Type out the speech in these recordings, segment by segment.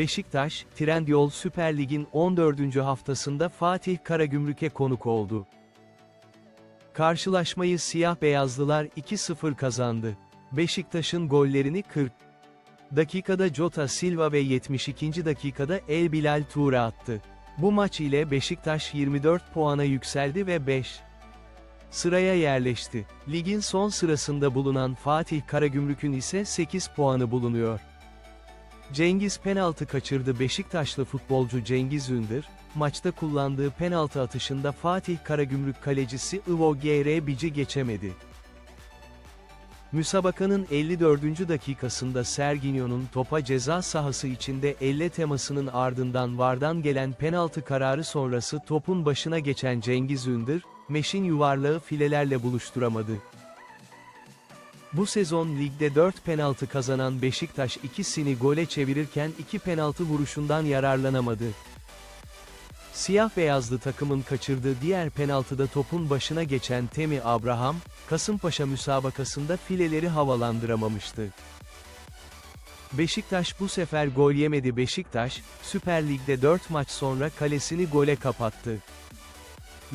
Beşiktaş, Trendyol Süper Lig'in 14. haftasında Fatih Karagümrük'e konuk oldu. Karşılaşmayı siyah-beyazlılar 2-0 kazandı. Beşiktaş'ın gollerini 40 dakikada Jota Silva ve 72. dakikada El Bilal Toure attı. Bu maç ile Beşiktaş 24 puana yükseldi ve 5 sıraya yerleşti. Ligin son sırasında bulunan Fatih Karagümrük'ün ise 8 puanı bulunuyor. Cengiz penaltı kaçırdı Beşiktaşlı futbolcu Cengiz Ündür, maçta kullandığı penaltı atışında Fatih Karagümrük kalecisi Ivo G.R. Bici geçemedi. Müsabakanın 54. dakikasında Serginho'nun topa ceza sahası içinde elle temasının ardından vardan gelen penaltı kararı sonrası topun başına geçen Cengiz Ündür, meşin yuvarlağı filelerle buluşturamadı. Bu sezon ligde 4 penaltı kazanan Beşiktaş ikisini gole çevirirken 2 penaltı vuruşundan yararlanamadı. Siyah beyazlı takımın kaçırdığı diğer penaltıda topun başına geçen Temi Abraham, Kasımpaşa müsabakasında fileleri havalandıramamıştı. Beşiktaş bu sefer gol yemedi Beşiktaş, Süper Lig'de 4 maç sonra kalesini gole kapattı.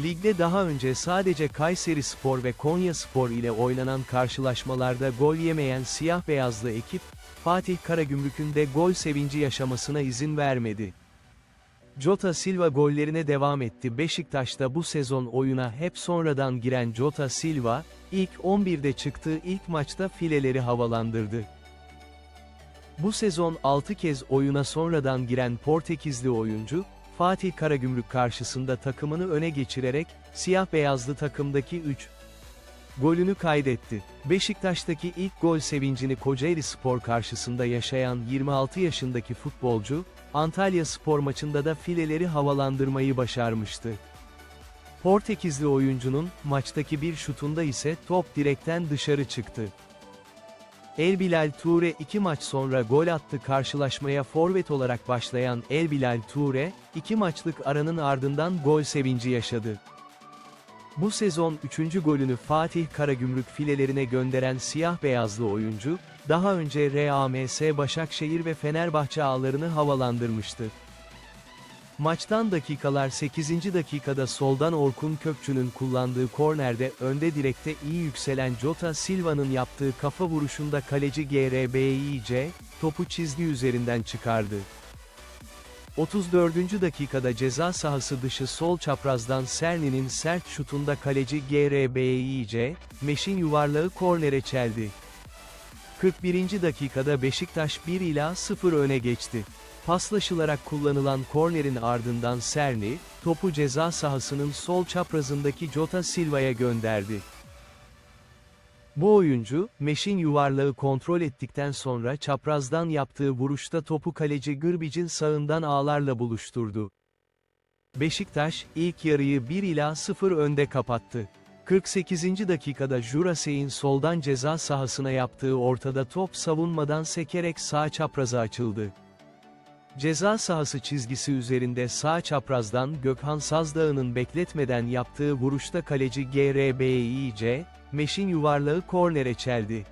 Ligde daha önce sadece Kayseri Spor ve Konya Spor ile oynanan karşılaşmalarda gol yemeyen siyah beyazlı ekip, Fatih Karagümrük'ün de gol sevinci yaşamasına izin vermedi. Jota Silva gollerine devam etti Beşiktaş'ta bu sezon oyuna hep sonradan giren Jota Silva, ilk 11'de çıktığı ilk maçta fileleri havalandırdı. Bu sezon 6 kez oyuna sonradan giren Portekizli oyuncu, Fatih Karagümrük karşısında takımını öne geçirerek, siyah-beyazlı takımdaki 3 golünü kaydetti. Beşiktaş'taki ilk gol sevincini Kocaeli Spor karşısında yaşayan 26 yaşındaki futbolcu, Antalya Spor maçında da fileleri havalandırmayı başarmıştı. Portekizli oyuncunun, maçtaki bir şutunda ise top direkten dışarı çıktı. El Bilal Toure iki maç sonra gol attı karşılaşmaya forvet olarak başlayan El Bilal Toure, iki maçlık aranın ardından gol sevinci yaşadı. Bu sezon 3. golünü Fatih Karagümrük filelerine gönderen siyah-beyazlı oyuncu, daha önce RAMS Başakşehir ve Fenerbahçe ağlarını havalandırmıştı. Maçtan dakikalar 8. dakikada soldan Orkun Kökçü'nün kullandığı kornerde önde direkte iyi yükselen Jota Silva'nın yaptığı kafa vuruşunda kaleci GRBİC, topu çizgi üzerinden çıkardı. 34. dakikada ceza sahası dışı sol çaprazdan Serni'nin sert şutunda kaleci GRBİC, Meşin yuvarlağı kornere çeldi. 41. dakikada Beşiktaş 1 ila 0 öne geçti. Paslaşılarak kullanılan kornerin ardından Serni, topu ceza sahasının sol çaprazındaki Jota Silva'ya gönderdi. Bu oyuncu, Meşin yuvarlağı kontrol ettikten sonra çaprazdan yaptığı vuruşta topu kaleci Gürbic'in sağından ağlarla buluşturdu. Beşiktaş, ilk yarıyı 1 ila 0 önde kapattı. 48. dakikada Jurasey'in soldan ceza sahasına yaptığı ortada top savunmadan sekerek sağ çapraza açıldı. Ceza sahası çizgisi üzerinde sağ çaprazdan Gökhan Sazdağ'ın bekletmeden yaptığı vuruşta kaleci GRBİC, Meşin yuvarlağı kornere çeldi.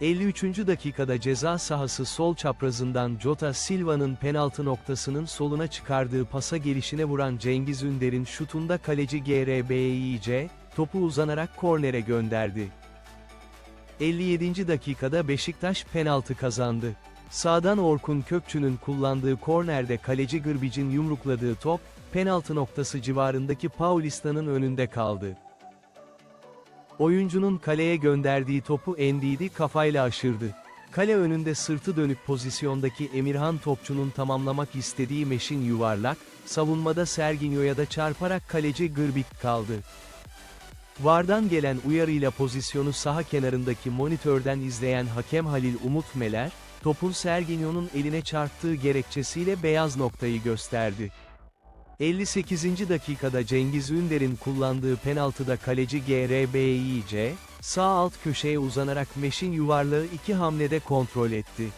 53. dakikada ceza sahası sol çaprazından Jota Silva'nın penaltı noktasının soluna çıkardığı pasa gelişine vuran Cengiz Ünder'in şutunda kaleci GRBİC, topu uzanarak kornere gönderdi. 57. dakikada Beşiktaş penaltı kazandı. Sağdan Orkun Kökçü'nün kullandığı kornerde kaleci Gırbic'in yumrukladığı top, penaltı noktası civarındaki Paulista'nın önünde kaldı. Oyuncunun kaleye gönderdiği topu Endidi kafayla aşırdı. Kale önünde sırtı dönük pozisyondaki Emirhan topçunun tamamlamak istediği meşin yuvarlak, savunmada Serginho'ya da çarparak kaleci Gırbik kaldı. Vardan gelen uyarıyla pozisyonu saha kenarındaki monitörden izleyen hakem Halil Umut Meler, topun Serginho'nun eline çarptığı gerekçesiyle beyaz noktayı gösterdi. 58. dakikada Cengiz Ünder'in kullandığı penaltıda kaleci GRBİC, sağ alt köşeye uzanarak Meşin yuvarlağı iki hamlede kontrol etti.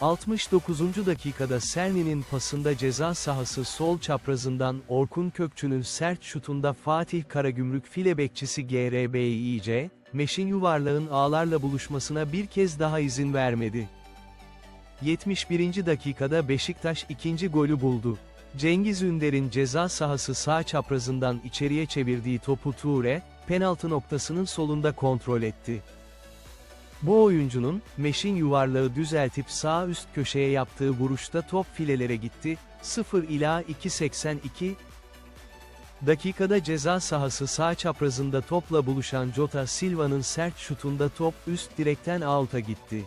69. dakikada Serni'nin pasında ceza sahası sol çaprazından Orkun Kökçü'nün sert şutunda Fatih Karagümrük file bekçisi GRBİC, Meşin yuvarlağın ağlarla buluşmasına bir kez daha izin vermedi. 71. dakikada Beşiktaş ikinci golü buldu. Cengiz Ünder'in ceza sahası sağ çaprazından içeriye çevirdiği topu Toure, penaltı noktasının solunda kontrol etti. Bu oyuncunun, meşin yuvarlağı düzeltip sağ üst köşeye yaptığı vuruşta top filelere gitti, 0 ila 2.82, dakikada ceza sahası sağ çaprazında topla buluşan Jota Silva'nın sert şutunda top üst direkten out'a gitti.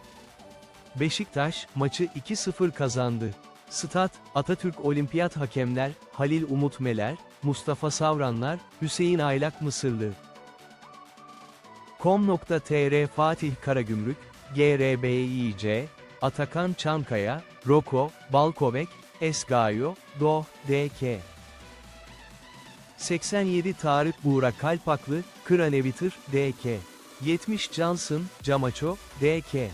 Beşiktaş, maçı 2-0 kazandı. Stat, Atatürk Olimpiyat Hakemler, Halil Umut Meler, Mustafa Savranlar, Hüseyin Aylak Mısırlı. Com.tr Fatih Karagümrük, GRBİC, Atakan Çankaya, Roko, Balkovek, Esgayo, Do, DK. 87 Tarık Buğra Kalpaklı, Kranevitır, DK. 70 Johnson, Camacho, DK.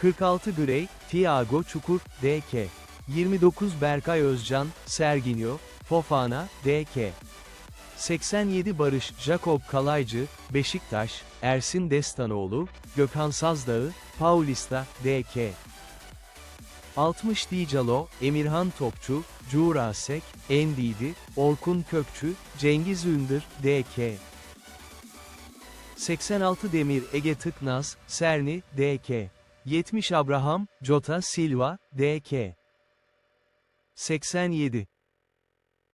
46 Grey, Thiago Çukur, DK. 29 Berkay Özcan, Serginho, Fofana, DK. 87 Barış, Jakob Kalaycı, Beşiktaş, Ersin Destanoğlu, Gökhan Sazdağı, Paulista, DK. 60 Dicalo, Emirhan Topçu, Curasek, Endidi, Orkun Kökçü, Cengiz Ündür, DK. 86 Demir Ege Tıknaz, Serni, DK. 70 Abraham, Jota Silva, DK. 87